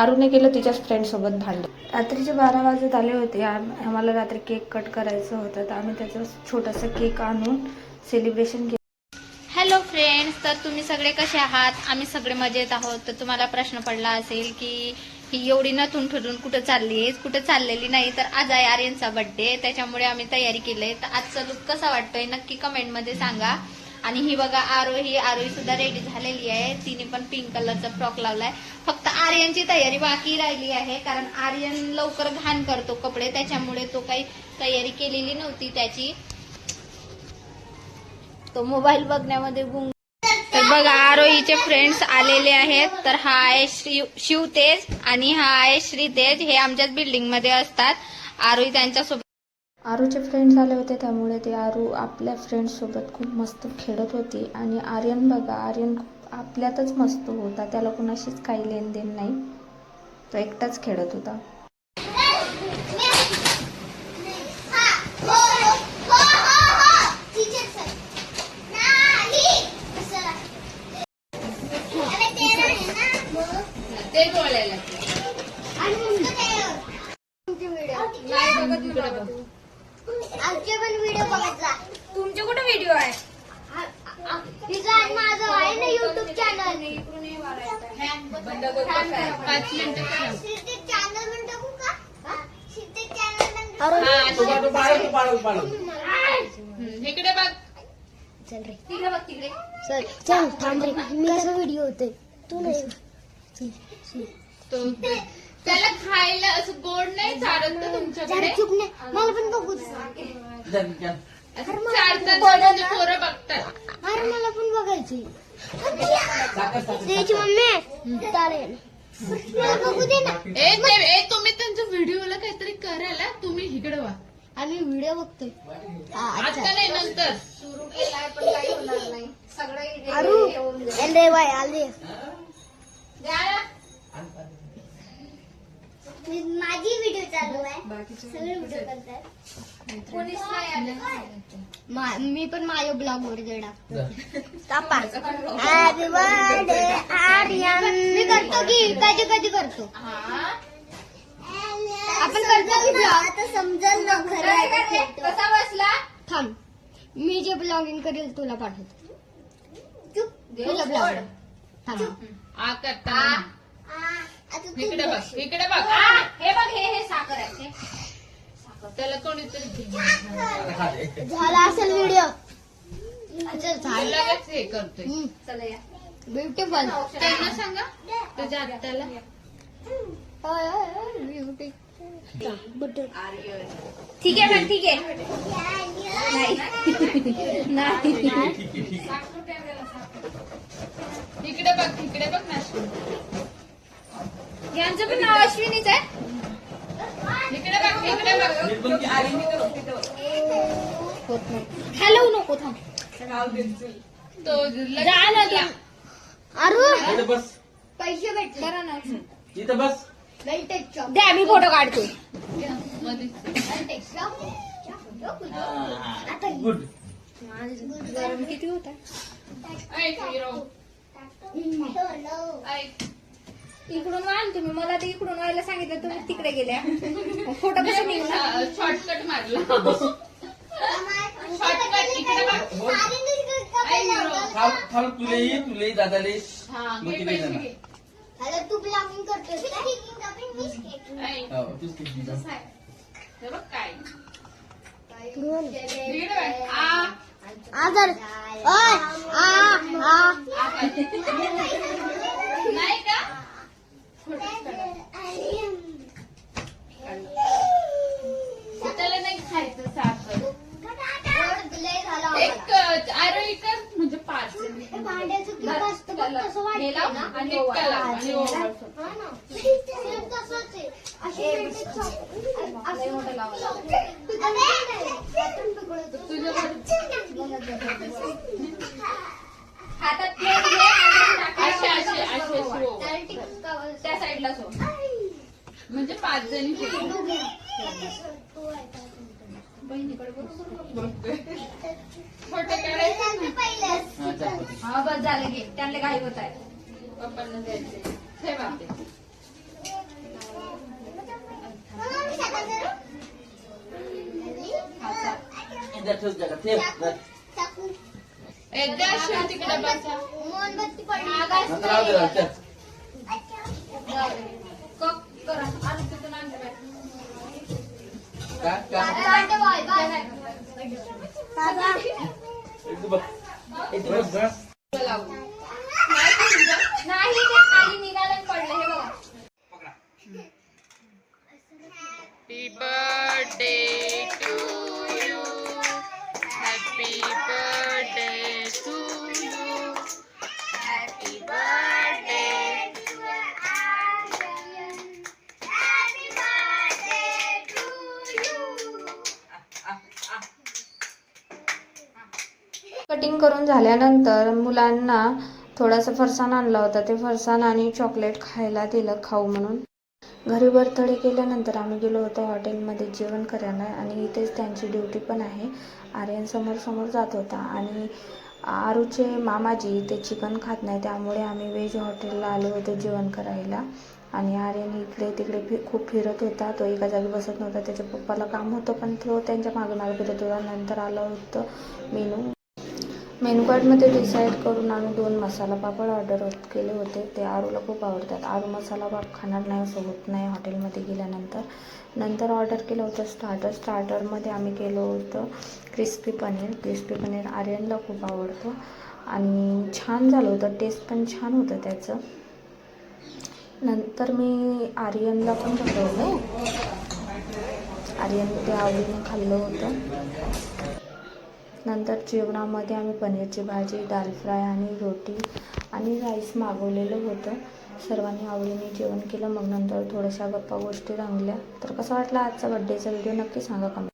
आरूने केलं तिच्याच फ्रेंडसोबत भांडण रात्रीचे बारा वाजत आले होते. आम- आम्हाला रात्री केक कट करायचं होतं तर आम्ही त्याचं छोटासा केक आणून सेलिब्रेशन केलं हॅलो फ्रेंड्स तर तुम्ही सगळे कसे आहात? आम्ही सगळे मजेत आहोत. तर तुम्हाला प्रश्न पडला असेल की ही एवढी नथून ठरून कुठं चालली आहेस? कुठं चाललेली नाही? तर आज आहे आर्यनचा बर्थडे त्याच्यामुळे आम्ही तयारी केली तर आजचा लुक कसा वाटतोय? नक्की कमेंटमध्ये सांगा. आणि ही बघा आरोही आरोही सुद्धा रेडी झालेली आहे. तिने पण पिंक कलरचा फ्रॉक लावलाय. फक्त आर्यनची तयारी बाकी राहिली आहे कारण आर्यन लवकर घाण करतो कपडे त्याच्यामुळे तो काही तयारी केलेली नव्हती त्याची. तो मोबाईल बघण्यामध्ये गुंग तर बघा आरोहीचे फ्रेंड्स आलेले आहेत. तर हा आहे श्री शिवतेज आणि हा आहे श्रीतेज. हे आमच्याच बिल्डिंगमध्ये असतात. आरोही त्यांच्यासोबत आरूचे फ्रेंड्स आले होते त्यामुळे ते आरू आपल्या फ्रेंड्ससोबत खूप मस्त खेळत होती. आणि आर्यन बघा आर्यन खूप आपल्यातच मस्त होता. त्याला कुणाशीच काही लेनदेन नाही. तो एकटाच खेळत होता. ते बोलायला. आमचे पण व्हिडिओ बघितला. तुमचे कुठे व्हिडिओ आहे? तिचा आणि माझं आहे ना युट्यूब चॅनल पाच मिनिटं चॅनल पण टाकू का? शिते चॅनल इकडे बघ. चल रे. तिकडे बघ तिकडे. चल चल थांब रे. मी कसं व्हिडिओ होते तू नाही. तो त्याला खायला असं गोड नाही चालत तुमच्याकडे? मला पण बघू असं चालतात म्हणजे पोरं बघतात. अरे मला पण बघायची. त्याची मम्मी? चालेल. मला बघू दे ना. ए ते- ए तुम्ही त्यांच्या व्हिडिओला काहीतरी करायला तुम्ही इकडे वा. आम्ही व्हिडिओ बघतोय. हा, आता. अच्छा नाही. नंतर अरू एल बाय आले. माझी व्हिडिओ चालू आहे. सगळे व्हिडिओ करतात. मा- मी पण माझ्या ब्लॉग वर. मी करतो की कधी कधी करतो. आपण करतो की ब्लॉग आता समजेल ना खरं कसा बसला? थांब. मी जे ब्लॉगिंग करेल तुला पाठवतो. तुला ब्लॉग थांब. आ करता इकडे बघ इकडे बघ. हे बघ हे. हे साखर आहे हे. साखर. त्याला कोणीतरी दे. झाला असेल व्हिडिओ लगेच हे करतोय चला या. ब्युटिफुल त्यांना सांगा तुझ्या आत्याला. ठीक आहे मग ठीक आहे. इकडे बघ इकडे बघ ना. यांचं पण नाव अश्विनीच आहे. इकडे बघ इकडे बघ. हॅलो नको थांब. तो जा ना जा. अरू. इथं बस. पैसे भेटले करा ना. इथं बस. चॉप द्या मी फोटो काढतो. गुड. गरम किती होता? ऐक हिरो. ऐक. इकडून वाढ तुम्ही मला ते इकडून व्हायला सांगितलं तुम्ही तिकडे गेल्या फोटो कसं निघला शॉर्टकट मारला शॉर्टकट इकडे बघ थांब थांब तुला दादाला ये. हा मग घे तिकडे पैसे जाणार. घे. अरे तू ब्लॉगिंग करतोस का? ऐक, हो, तूच किती दिवस. कसं आहे? हे बघ काय इकडे बघ. आ, आदर ओय आ आ आ काय? नाही का त्याला नाही खायचं साखर एक आरोही कर म्हणजे पाच भांड्याचं किती असतं बघ तसं हे लाव वाटतं ना? आणि त्याला आणि ओव्हर. हा ना. सेम तसंच आहे. अशी वेल्टेज चॉप. असं हातात घे सो त्या साईडला सो म्हणजे पाच जणी बहिणीकडे बघतोय. तास झाले गे त्यांना घाई होत आहे पप्पांना द्यायचे ठेवा इधर ठेव जगा ठेव एकदा तिकडे मोमबत्ती पडली कप करा आलू तिथून आणलं काय काय नाही ते खाली निघालं आणि पडलं हे बघा. हॅपी बर्थडे कटिंग करून झाल्यानंतर मुलांना थोडासा फरसाण आणला होता. ते फरसाण आणि चॉकलेट खायला दिलं खाऊ म्हणून. घरी बर्थडे केल्यानंतर आम्ही गेलो होतो हॉटेलमध्ये जेवण करायला आणि इथेच त्यांची ड्युटी पण आहे. आर्यन समोर समोर जात होता आणि आरूचे मामाजी ते चिकन खात नाही त्यामुळे आम्ही व्हेज हॉटेलला आलो होतो जेवण करायला. आणि आर्यन इकडे तिकडे फि खूप फिरत होता. तो एका जागी बसत नव्हता. त्याच्या पप्पाला काम होतं पण तो त्यांच्या मागे मागे फिरत होता. नंतर आलं होतं मेनू. मेनूकार्डमध्ये डिसाईड करून आम्ही दोन मसाला पापड ऑर्डर केले होते. ते आरूला खूप आवडतात. आरू मसाला पाप खाणार नाही असं होत नाही हॉटेलमध्ये गेल्यानंतर. नंतर ऑर्डर केलं होतं स्टार्टर. स्टार्टरमध्ये आम्ही केलं होतं क्रिस्पी पनीर. क्रिस्पी पनीर आर्यनला खूप आवडतं. आणि छान झालं होतं. टेस्ट पण छान होतं त्याचं. नंतर मी आर्यनला पण बनवलं आर्यन ते आवडीने खाल्लं होतं. नंतर जेवणामध्ये आम्ही पनीरची भाजी दाल फ्राय आणि रोटी आणि राईस मागवलेलं होतं. सर्वांनी आवडीने जेवण केलं. मग नंतर थोड्याशा गप्पा गोष्टी रंगल्या. तर कसं वाटलं आजचा बड्डेचा व्हिडिओ नक्की सांगा कमेंट